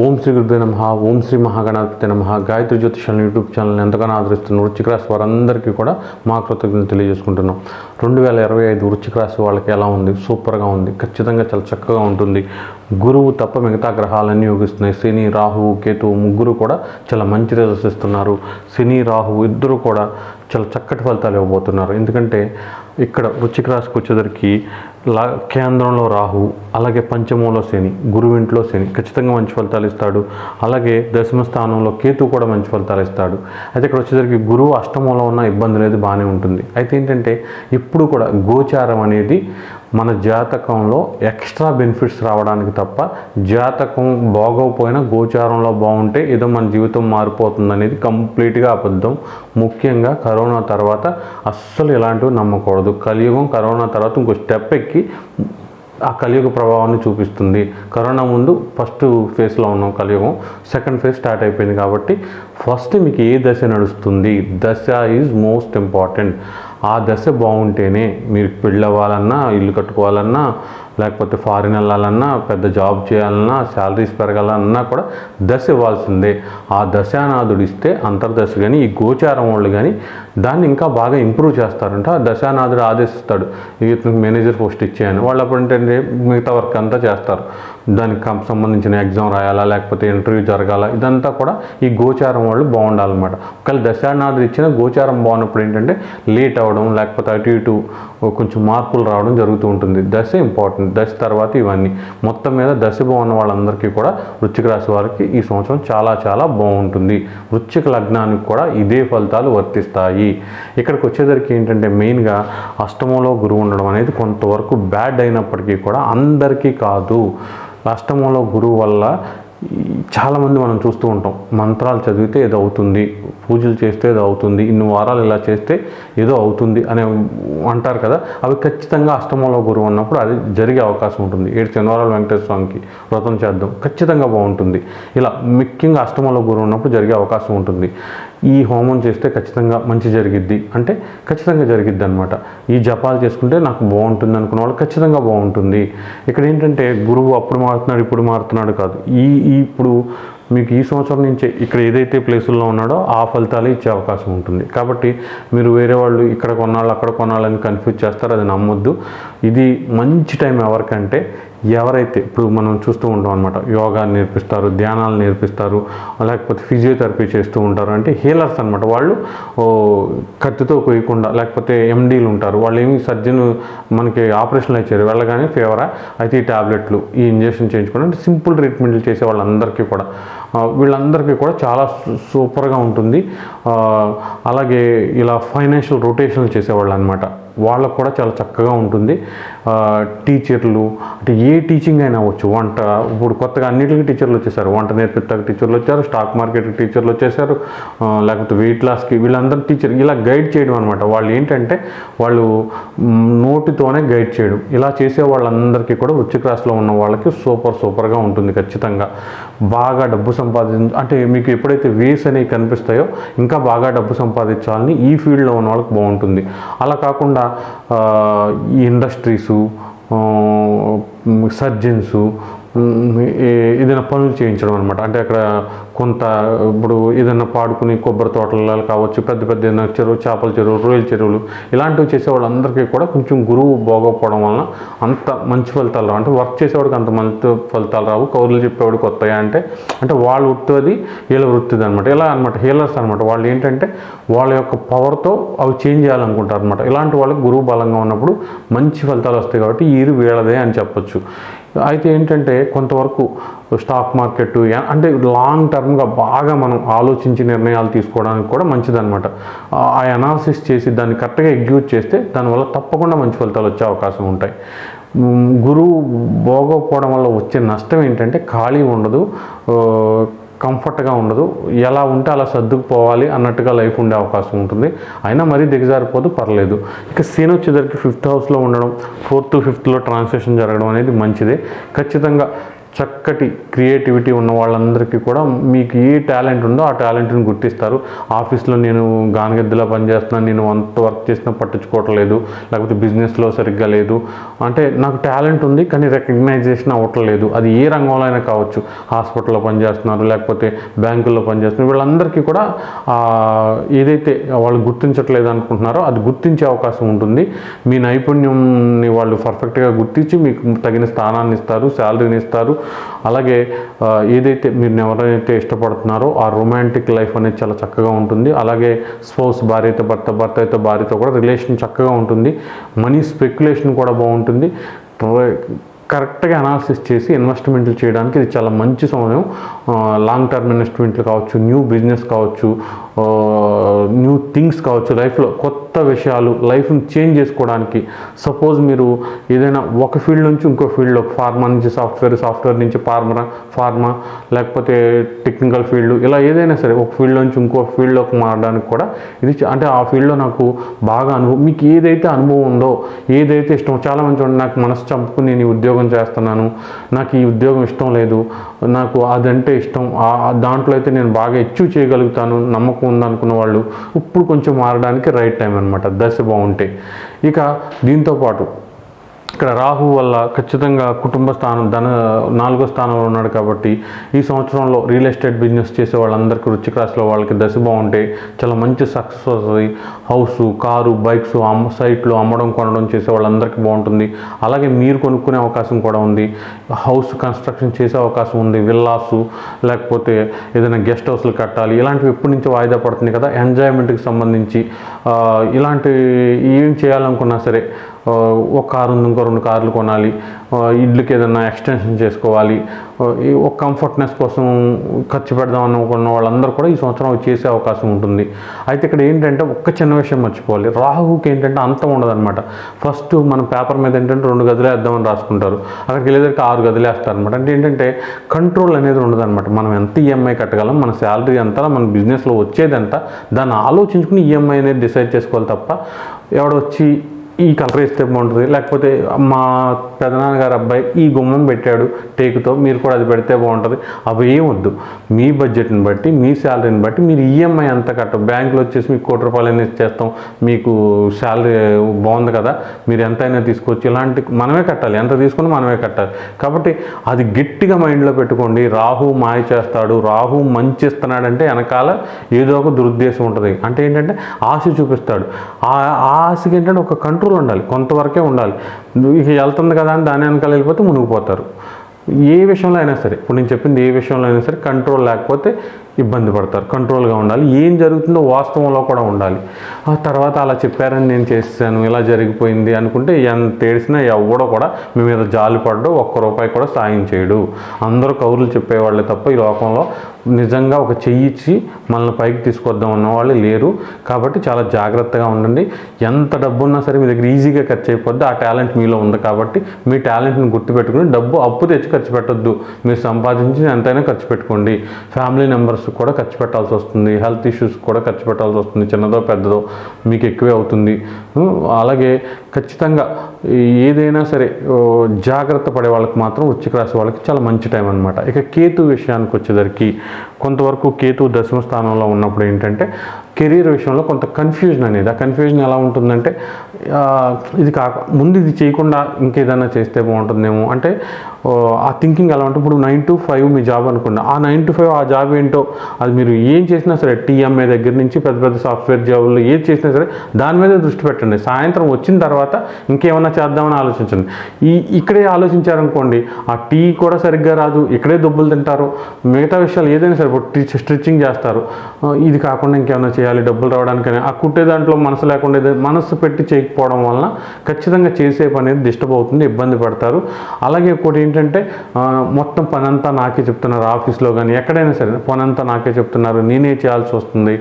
ఓం శ్రీ గురుదే నమ ఓం శ్రీ మహాగణాధిపతి నమ గాయత్రి జ్యోతిషాలను యూట్యూబ్ ఛానల్ని ఎంతగానో ఆదరిస్తున్న వృచ్చిక రాశి వారందరికీ కూడా మా కృతజ్ఞతలు తెలియజేసుకుంటున్నాం. రెండు వేల ఇరవై ఐదు వృచ్చిక రాశి వాళ్ళకి ఎలా ఉంది? సూపర్గా ఉంది. ఖచ్చితంగా చాలా చక్కగా ఉంటుంది. గురువు తప్ప మిగతా గ్రహాలన్నీ యోగిస్తున్నాయి. శని రాహువు కేతువు ముగ్గురు కూడా చాలా మంచి రిజల్ట్స్ ఇస్తున్నారు శని రాహువు ఇద్దరు కూడా చాలా చక్కటి ఫలితాలు ఇవ్వబోతున్నారు. ఎందుకంటే ఇక్కడ వృచ్చిక రాశికి వచ్చేసరికి లా కేంద్రంలో రాహు అలాగే పంచమంలో శని గురువింట్లో శని ఖచ్చితంగా మంచి ఫలితాలు ఇస్తాడు. అలాగే దశమ స్థానంలో కేతు కూడా మంచి ఫలితాలు ఇస్తాడు. అయితే ఇక్కడ వచ్చేసరికి గురువు అష్టమంలో ఉన్న ఇబ్బంది అనేది బాగానే ఉంటుంది. అయితే ఏంటంటే ఇప్పుడు కూడా గోచారం అనేది మన జాతకంలో ఎక్స్ట్రా బెనిఫిట్స్ రావడానికి తప్ప జాతకం బాగోకపోయినా గోచారంలో బాగుంటే ఏదో మన జీవితం మారిపోతుంది అనేది కంప్లీట్గా అబద్ధం. ముఖ్యంగా కరోనా తర్వాత అస్సలు ఇలాంటివి నమ్మకూడదు. కలియుగం కరోనా తర్వాత ఇంకో స్టెప్ ఎక్కి ఆ కలియుగ ప్రభావాన్ని చూపిస్తుంది. కరోనా ముందు ఫస్ట్ ఫేజ్లో ఉన్నాం కలియుగం. సెకండ్ ఫేజ్ స్టార్ట్ అయిపోయింది కాబట్టి ఫస్ట్ మీకు ఏ దశ నడుస్తుంది? దశ ఈజ్ మోస్ట్ ఇంపార్టెంట్. ఆ దశ బాగుంటేనే మీరు పెళ్ళి అవ్వాలన్నా ఇల్లు కట్టుకోవాలన్నా లేకపోతే ఫారిన్ వెళ్ళాలన్నా పెద్ద జాబ్ చేయాలన్నా శాలరీస్ పెరగాలన్నా కూడా దశ ఇవ్వాల్సిందే. ఆ దశానాథుడు ఇస్తే అంతర్దశ కానీ ఈ గోచారం వాళ్ళు కానీ దాన్ని ఇంకా బాగా ఇంప్రూవ్ చేస్తారంట. ఆ దశానాథుడు ఆదేశిస్తాడు. ఇతనికి మేనేజర్ పోస్ట్ ఇచ్చేయని. వాళ్ళు అప్పుడు ఏంటంటే మిగతా వర్క్ అంతా చేస్తారు. దానికి సంబంధించిన ఎగ్జామ్ రాయాలా లేకపోతే ఇంటర్వ్యూ జరగాల ఇదంతా కూడా ఈ గోచారం వాళ్ళు బాగుండాలన్నమాట. ఒకవేళ దశానాథుడు ఇచ్చిన గోచారం బాగున్నప్పుడు ఏంటంటే లేట్ అవ్వడం లేకపోతే అటు ఇటు కొంచెం మార్పులు రావడం జరుగుతూ ఉంటుంది. దశ ఇంపార్టెంట్ దశ తర్వాత ఇవన్నీ. మొత్తం మీద దశ బాగున్న వాళ్ళందరికీ కూడా వృశ్చిక రాశి వారికి ఈ సంవత్సరం చాలా చాలా బాగుంటుంది. వృశ్చిక లగ్నానికి కూడా ఇదే ఫలితాలు వర్తిస్తాయి. ఇక్కడికి వచ్చేసరికి ఏంటంటే మెయిన్గా అష్టమంలో గురువు ఉండడం అనేది కొంతవరకు బ్యాడ్ అయినప్పటికీ కూడా అందరికీ కాదు. అష్టమంలో గురువు వల్ల చాలామంది మనం చూస్తూ ఉంటాం. మంత్రాలు చదివితే ఏదో అవుతుంది పూజలు చేస్తే ఏదో అవుతుంది ఇన్ని వారాలు ఇలా చేస్తే ఏదో అవుతుంది అనే అంటారు కదా అవి ఖచ్చితంగా అష్టమంలో గురువు ఉన్నప్పుడు అది జరిగే అవకాశం ఉంటుంది. ఏడు శనివారాలు వెంకటేశ్వర స్వామికి వ్రతం చేద్దాం ఖచ్చితంగా బాగుంటుంది. ఇలా ముఖ్యంగా అష్టమంలో గురువు ఉన్నప్పుడు జరిగే అవకాశం ఉంటుంది. ఈ హోమం చేస్తే ఖచ్చితంగా మంచి జరిగిద్ది అంటే ఖచ్చితంగా జరిగిద్ది అనమాట ఈ జపాలు చేసుకుంటే నాకు బాగుంటుంది అనుకున్న వాళ్ళు ఖచ్చితంగా బాగుంటుంది. ఇక్కడ ఏంటంటే గురువు అప్పుడు మారుతున్నాడు ఇప్పుడు మారుతున్నాడు కాదు. ఈ ఈ ఇప్పుడు మీకు ఈ సంవత్సరం నుంచే ఇక్కడ ఏదైతే ప్లేసుల్లో ఉన్నాడో ఆ ఫలితాలు ఇచ్చే అవకాశం ఉంటుంది. కాబట్టి మీరు వేరే వాళ్ళు ఇక్కడ కొన్నాళ్ళు అక్కడ కొనాలని కన్ఫ్యూజ్ చేస్తారు అది నమ్మొద్దు. ఇది మంచి టైం ఎవరికంటే ఎవరైతే ఇప్పుడు మనం చూస్తూ ఉంటాం అనమాట యోగా నేర్పిస్తారు ధ్యానాలు నేర్పిస్తారు లేకపోతే ఫిజియోథెరపీ చేస్తూ ఉంటారు. అంటే హీలర్స్ అనమాట వాళ్ళు కత్తితో కొయ్యకుండా లేకపోతే ఎండీలు ఉంటారు. వాళ్ళు ఏమి సర్జన్ మనకి ఆపరేషన్లు ఇచ్చారు వెళ్ళగానే ఫీవరా అయితే ఈ టాబ్లెట్లు ఈ ఇంజెక్షన్ చేయించుకోవడం అంటే సింపుల్ ట్రీట్మెంట్లు చేసే వాళ్ళందరికీ కూడా. వీళ్ళందరికీ కూడా చాలా సూపర్గా ఉంటుంది. అలాగే ఇలా ఫైనాన్షియల్ రొటేషన్లు చేసేవాళ్ళు అనమాట వాళ్ళకు కూడా చాలా చక్కగా ఉంటుంది. టీచర్లు అంటే ఏ టీచింగ్ అయినా అవ్వచ్చు. వంట ఇప్పుడు కొత్తగా అన్నిటికీ టీచర్లు వచ్చేసారు. వంట నేర్పిస్తాక టీచర్లు వచ్చారు స్టాక్ మార్కెట్ టీచర్లు వచ్చేసారు లేకపోతే వెయిట్ లాస్కి వీళ్ళందరూ టీచర్ ఇలా గైడ్ చేయడం అనమాట వాళ్ళు ఏంటంటే వాళ్ళు నోటితోనే గైడ్ చేయడం. ఇలా చేసే వాళ్ళందరికీ కూడా వృశ్చిక రాశిలో ఉన్న వాళ్ళకి సూపర్ సూపర్గా ఉంటుంది ఖచ్చితంగా. బాగా డబ్బు సంపాదించ అంటే మీకు ఎప్పుడైతే వేస్ అనేవి కనిపిస్తాయో ఇంకా బాగా డబ్బు సంపాదించాలని ఈ ఫీల్డ్లో ఉన్న వాళ్ళకి బాగుంటుంది. అలా కాకుండా ఈ ఇండస్ట్రీసు సర్జన్సు ఏదైనా పనులు చేయించడం అనమాట అంటే అక్కడ కొంత ఇప్పుడు ఏదైనా పాడుకుని కొబ్బరి తోటలలో కావచ్చు పెద్ద పెద్ద ఏదైనా చెరువు చేపల చెరువు రొయ్యల చెరువులు ఇలాంటివి చేసే వాళ్ళందరికీ కూడా కొంచెం గురువు బాగోకపోవడం వలన అంత మంచి ఫలితాలు రావు. అంటే వర్క్ చేసేవాడికి అంత మంచి ఫలితాలు రావు. కౌరులు చెప్పేవాడికి కొత్తయా అంటే అంటే వాళ్ళ వృత్తిది వీళ్ళ వృత్తిది అనమాట ఇలా అనమాట హీలర్స్ అనమాట వాళ్ళు ఏంటంటే వాళ్ళ యొక్క పవర్తో అవి చేంజ్ చేయాలనుకుంటారు అనమాట ఇలాంటి వాళ్ళకి గురువు బలంగా ఉన్నప్పుడు మంచి ఫలితాలు వస్తాయి కాబట్టి ఈ వీళ్ళదే అని చెప్పొచ్చు. అయితే ఏంటంటే కొంతవరకు స్టాక్ మార్కెట్ అంటే లాంగ్ టర్మ్గా బాగా మనం ఆలోచించి నిర్ణయాలు తీసుకోవడానికి కూడా మంచిదన్నమాట. ఆ అనాలిసిస్ చేసి దాన్ని కరెక్ట్గా ఎగ్జిక్యూట్ చేస్తే దానివల్ల తప్పకుండా మంచి ఫలితాలు వచ్చే అవకాశం ఉంటాయి. గురువు బాగోకపోవడం వల్ల వచ్చే నష్టం ఏంటంటే ఖాళీ ఉండదు. కంఫర్ట్గా ఉండదు. ఎలా ఉంటే అలా సర్దుకుపోవాలి అన్నట్టుగా లైఫ్ ఉండే అవకాశం ఉంటుంది. అయినా మరీ దిగజారిపోదు పర్లేదు. ఇక సీన్ వచ్చేసరికి ఫిఫ్త్ హౌస్లో ఉండడం ఫోర్త్ ఫిఫ్త్లో ట్రాన్సాక్షన్ జరగడం అనేది మంచిదే. ఖచ్చితంగా చక్కటి క్రియేటివిటీ ఉన్న వాళ్ళందరికీ కూడా మీకు ఏ టాలెంట్ ఉందో ఆ టాలెంట్ని గుర్తిస్తారు. ఆఫీస్లో నేను గానగద్దెలా పనిచేస్తున్నాను నేను అంత వర్క్ చేసినా పట్టించుకోవట్లేదు లేకపోతే బిజినెస్లో సరిగ్గా లేదు. అంటే నాకు టాలెంట్ ఉంది కానీ రికగ్నైజేషన్ అవ్వట్లేదు. అది ఏ రంగంలో అయినా కావచ్చు. హాస్పిటల్లో పనిచేస్తున్నారు లేకపోతే బ్యాంకుల్లో పనిచేస్తున్నారు. వీళ్ళందరికీ కూడా ఏదైతే వాళ్ళు గుర్తించట్లేదు అనుకుంటున్నారో అది గుర్తించే అవకాశం ఉంటుంది. మీ నైపుణ్యంని వాళ్ళు పర్ఫెక్ట్గా గుర్తించి మీకు తగిన స్థానాన్ని ఇస్తారు శాలరీని ఇస్తారు. అలాగే ఏదైతే మీరు ఎవరైతే ఇష్టపడుతున్నారో ఆ రొమాంటిక్ లైఫ్ అనేది చాలా చక్కగా ఉంటుంది. అలాగే స్పోస్ భార్యతో భర్త భర్త అయితే భార్యతో కూడా రిలేషన్ చక్కగా ఉంటుంది. మనీ స్పెక్యులేషన్ కూడా బాగుంటుంది. కరెక్ట్గా అనాలిసిస్ చేసి ఇన్వెస్ట్మెంట్లు చేయడానికి ఇది చాలా మంచి సమయం. లాంగ్ టర్మ్ ఇన్వెస్ట్మెంట్లు కావచ్చు న్యూ బిజినెస్ కావచ్చు న్యూ థింగ్స్ కావచ్చు లైఫ్లో కొత్త విషయాలు లైఫ్ని చేంజ్ చేసుకోవడానికి. సపోజ్ మీరు ఏదైనా ఒక ఫీల్డ్ నుంచి ఇంకో ఫీల్డ్లో ఫార్మా నుంచి సాఫ్ట్వేర్ సాఫ్ట్వేర్ నుంచి ఫార్మా ఫార్మా లేకపోతే టెక్నికల్ ఫీల్డ్ ఇలా ఏదైనా సరే ఒక ఫీల్డ్ నుంచి ఇంకో ఫీల్డ్లోకి మారడానికి కూడా ఇది అంటే ఆ ఫీల్డ్లో నాకు బాగా అనుభవం మీకు ఏదైతే అనుభవం ఉందో ఏదైతే ఇష్టం చాలా మంది చూడండి నాకు మనసు చంపుకుని నేను ఈ ఉద్యోగం చేస్తున్నాను నాకు ఈ ఉద్యోగం ఇష్టం లేదు నాకు అదంటే ఇష్టం దాంట్లో అయితే నేను బాగా ఎచ్చు చేయగలుగుతాను నమ్మకం ఉందనుకున్న వాళ్ళు ఇప్పుడు కొంచెం మారడానికి రైట్ టైం అనమాట దశ బాగుంటే. ఇక దీంతో పాటు ఇక్కడ రాహు వల్ల ఖచ్చితంగా కుటుంబ స్థానం ధన నాలుగో స్థానంలో ఉన్నాడు కాబట్టి ఈ సంవత్సరంలో రియల్ ఎస్టేట్ బిజినెస్ చేసే వాళ్ళందరికీ రుచి రాశిలో వాళ్ళకి దశ బాగుంటే చాలా మంచి సక్సెస్ వస్తుంది. హౌస్ కారు బైక్స్ అమ్మ సైట్లు అమ్మడం కొనడం చేసే వాళ్ళందరికీ బాగుంటుంది. అలాగే మీరు కొనుక్కునే అవకాశం కూడా ఉంది. హౌస్ కన్స్ట్రక్షన్ చేసే అవకాశం ఉంది. విల్లాసు లేకపోతే ఏదైనా గెస్ట్ హౌస్లు కట్టాలి. ఇలాంటివి ఎప్పటి నుంచో వాయిదా పడుతుంది కదా. ఎంజాయ్మెంట్కి సంబంధించి ఇలాంటి ఏం చేయాలనుకున్నా సరే ఒక కారు ఉంది ఇంకో రెండు కార్లు కొనాలి. ఆ, ఇళ్ళకి ఏదైనా ఎక్స్టెన్షన్ చేసుకోవాలి. ఈ ఒక కంఫర్ట్నెస్ కోసం ఖర్చు పెడదాం అనుకున్న వాళ్ళందరూ కూడా ఈ సంవత్సరం చేసే అవకాశం ఉంటుంది. అయితే ఇక్కడ ఏంటంటే ఒక్క చిన్న విషయం మర్చిపోవాలి. రాహుకి ఏంటంటే అంతం ఉండదన్నమాట. ఫస్ట్ మన పేపర్ మీద ఏంటంటే రెండు గదులు వేద్దామని రాసుకుంటారు. అక్కడికి వెళ్ళేసరికి ఆరు గదులు వేస్తారనమాట అంటే ఏంటంటే కంట్రోల్ అనేది ఉండదన్నమాట. మనం ఎంత ఈఎంఐ కట్టగలం మన శాలరీ ఎంత మన బిజినెస్లో వచ్చేది ఎంత దాన్ని ఆలోచించుకుని ఈఎంఐ అనేది డిసైడ్ చేసుకోవాలి తప్ప ఎవడొచ్చి ఈ కలర్ వేస్తే బాగుంటుంది. లేకపోతే మా పెదనాన్నగారు అబ్బాయి ఈ గుమ్మం పెట్టాడు టేకుతో మీరు కూడా అది పెడితే బాగుంటుంది. అవి ఏం వద్దు. మీ బడ్జెట్ని బట్టి మీ శాలరీని బట్టి మీరు ఈఎంఐ ఎంత కట్ట బ్యాంకులో వచ్చేసి మీకు కోటి రూపాయలు అనేది ఇచ్చేస్తాం. మీకు శాలరీ బాగుంది కదా. మీరు ఎంతైనా తీసుకోవచ్చు ఇలాంటి మనమే కట్టాలి. ఎంత తీసుకుని మనమే కట్టాలి. కాబట్టి అది గట్టిగా మైండ్లో పెట్టుకోండి. రాహు మాయ చేస్తాడు. రాహు మంచి ఇస్తున్నాడంటే వెనకాల ఏదో ఒక దురుద్దేశం ఉంటుంది. అంటే ఏంటంటే ఆశ చూపిస్తాడు. ఆ ఆ ఆశకి ఏంటంటే ఒక కంట్రోల్ ఉండాలి కొంతవరకే ఉండాలి. ఇక వెళ్తుంది కదా అని దాని వెనకాల వెళ్ళిపోతే మునిగిపోతారు. ఏ విషయంలో అయినా సరే ఇప్పుడు నేను చెప్పింది ఏ విషయంలో అయినా సరే కంట్రోల్ లేకపోతే ఇబ్బంది పడతారు కంట్రోల్గా ఉండాలి. ఏం జరుగుతుందో వాస్తవంలో కూడా ఉండాలి. ఆ తర్వాత అలా చెప్పారని నేను చేశాను ఇలా జరిగిపోయింది అనుకుంటే ఎంత ఏడిసినా ఎవడో కూడా మీ మీద జాలి పడ్డు ఒక్క రూపాయి కూడా సాయం చేయడు. అందరూ కౌరులు చెప్పేవాళ్ళే తప్ప ఈ లోకంలో నిజంగా ఒక చెయ్యిచ్చి మనల్ని పైకి తీసుకొద్దాం అన్నవాళ్ళు లేరు. కాబట్టి చాలా జాగ్రత్తగా ఉండండి. ఎంత డబ్బు ఉన్నా సరే మీ దగ్గర ఈజీగా ఖర్చు అయిపోద్ది. ఆ టాలెంట్ మీలో ఉంది కాబట్టి మీ టాలెంట్ని గుర్తుపెట్టుకుని డబ్బు అప్పు తెచ్చి ఖర్చు పెట్టొద్దు. మీరు సంపాదించి ఎంతైనా ఖర్చు పెట్టుకోండి. ఫ్యామిలీ మెంబర్స్ కూడా ఖర్చు పెట్టాల్సి వస్తుంది హెల్త్ ఇష్యూస్ కూడా ఖర్చు పెట్టాల్సి వస్తుంది చిన్నదో పెద్దదో మీకు ఎక్కువే అవుతుంది. అలాగే ఖచ్చితంగా ఏదైనా సరే జాగ్రత్త పడే వాళ్ళకి మాత్రం వృశ్చిక రాశి వాళ్ళకి చాలా మంచి టైం అనమాట ఇక కేతు విషయానికి వచ్చేసరికి కొంతవరకు కేతు దశమ స్థానంలో ఉన్నప్పుడు ఏంటంటే కెరీర్ విషయంలో కొంత కన్ఫ్యూజన్ అనేది ఆ కన్ఫ్యూజన్ ఎలా ఉంటుందంటే ఇది కాక ముందు ఇది చేయకుండా ఇంకేదైనా చేస్తే బాగుంటుందేమో. అంటే ఆ థింకింగ్ ఎలా ఉంటుంది ఇప్పుడు నైన్ టు ఫైవ్ మీ జాబ్ అనుకోండి. ఆ నైన్ టు ఫైవ్ ఆ జాబ్ ఏంటో అది మీరు ఏం చేసినా సరే టీఎంఏ దగ్గర నుంచి పెద్ద పెద్ద సాఫ్ట్వేర్ జాబులు ఏది చేసినా సరే దాని మీద దృష్టి పెట్టండి. సాయంత్రం వచ్చిన తర్వాత ఇంకేమైనా చేద్దామని ఆలోచించండి. ఈ ఇక్కడే ఆలోచించారనుకోండి ఆ టీ కూడా సరిగ్గా రాదు ఇక్కడే దుబ్బులు తింటారు మిగతా విషయాలు ఏదైనా సరే ఇప్పుడు టీచ్ స్టిచ్చింగ్ చేస్తారు. ఇది కాకుండా ఇంకేమైనా చేయాలి డబ్బులు రావడానికని. ఆ కుట్టే దాంట్లో మనసు లేకుండా మనసు పెట్టి చేయకపోవడం వలన ఖచ్చితంగా చేసే పని అనేది డిస్టర్బ్ అవుతుంది ఇబ్బంది పడతారు. అలాగే ఇంకోటి ఏంటంటే మొత్తం పని అంతా నాకే చెప్తున్నారు ఆఫీస్లో కానీ ఎక్కడైనా సరే పని అంతా నాకే చెప్తున్నారు నేనే చేయాల్సి వస్తుంది.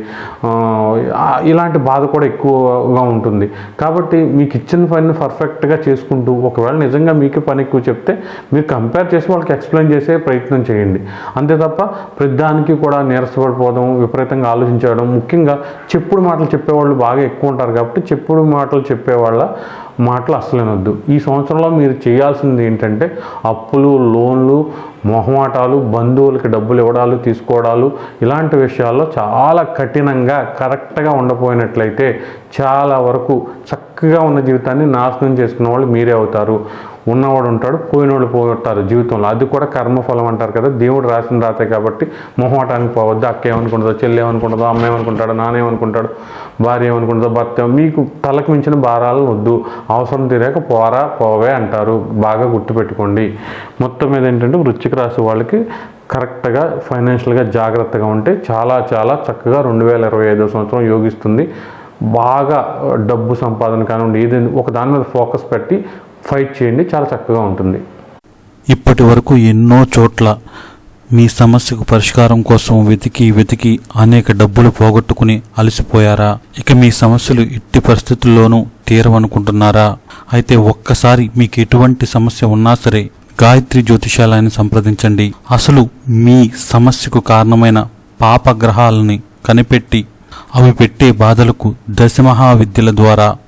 ఇలాంటి బాధ కూడా ఎక్కువగా ఉంటుంది. కాబట్టి మీకు ఇచ్చిన పనిని పర్ఫెక్ట్గా చేసుకుంటూ ఒకవేళ నిజంగా మీకే పని ఎక్కువ చెప్తే మీరు కంపేర్ చేసి వాళ్ళకి ఎక్స్ప్లెయిన్ చేసే ప్రయత్నం చేయండి. అంతే తప్ప ప్రతిదానికి కూడా నీరసపడిపోవడం విపరీతంగా ఆలోచించడం ముఖ్యంగా చెప్పుడు మాటలు చెప్పేవాళ్ళు బాగా ఎక్కువ ఉంటారు కాబట్టి చెప్పుడు మాటలు చెప్పేవాళ్ళ మాటలు అసలేనొద్దు ఈ సంవత్సరంలో మీరు చేయాల్సింది ఏంటంటే అప్పులు లోన్లు మొహమాటాలు బంధువులకి డబ్బులు ఇవ్వడాలు తీసుకోవడాలు ఇలాంటి విషయాల్లో చాలా కఠినంగా కరెక్ట్గా ఉండపోయినట్లయితే చాలా వరకు చక్కగా ఉన్న జీవితాన్ని నాశనం చేసుకున్న వాళ్ళు మీరే అవుతారు. ఉన్నవాడు ఉంటాడు పోయినోడు పోతారు జీవితంలో. అది కూడా కర్మఫలం అంటారు కదా దేవుడు రాసిన రాతే కాబట్టి మొహమాటానికి పోవద్దు అక్క ఏమనుకుంటుందో చెల్లి ఏమనుకుంటుందో అమ్మ ఏమనుకుంటాడో నాన్న ఏమనుకుంటాడు భార్య ఏమనుకుంటుందో భర్త మీకు తలకు మించిన భారాలు వద్దు. అవసరం తీరాక పోరా పోవే అంటారు. బాగా గుర్తుపెట్టుకోండి మొత్తం మీద ఏంటంటే వృచ్చిక రాశి వాళ్ళకి కరెక్ట్గా ఫైనాన్షియల్గా జాగ్రత్తగా ఉంటే చాలా చాలా చక్కగా రెండు వేల ఇరవై ఐదో సంవత్సరం యోగిస్తుంది. బాగా డబ్బు సంపాదన కానివ్వండి ఏదైనా ఒక దాని మీద ఫోకస్ పెట్టి ఫైట్ చేయండి చాలా చక్కగా ఉంటుంది. ఇప్పటి వరకు ఎన్నో చోట్ల మీ సమస్యకు పరిష్కారం కోసం వెతికి వెతికి అనేక డబ్బులు పోగొట్టుకుని అలసిపోయారా? ఇక మీ సమస్యలు ఎట్టి పరిస్థితుల్లోనూ తీరవనుకుంటున్నారా? అయితే ఒక్కసారి మీకు ఎటువంటి సమస్య ఉన్నా సరే గాయత్రి జ్యోతిషాలయాన్ని సంప్రదించండి. అసలు మీ సమస్యకు కారణమైన పాపగ్రహాలని కనిపెట్టి అవి పెట్టే బాధలకు దశమహా విద్యల ద్వారా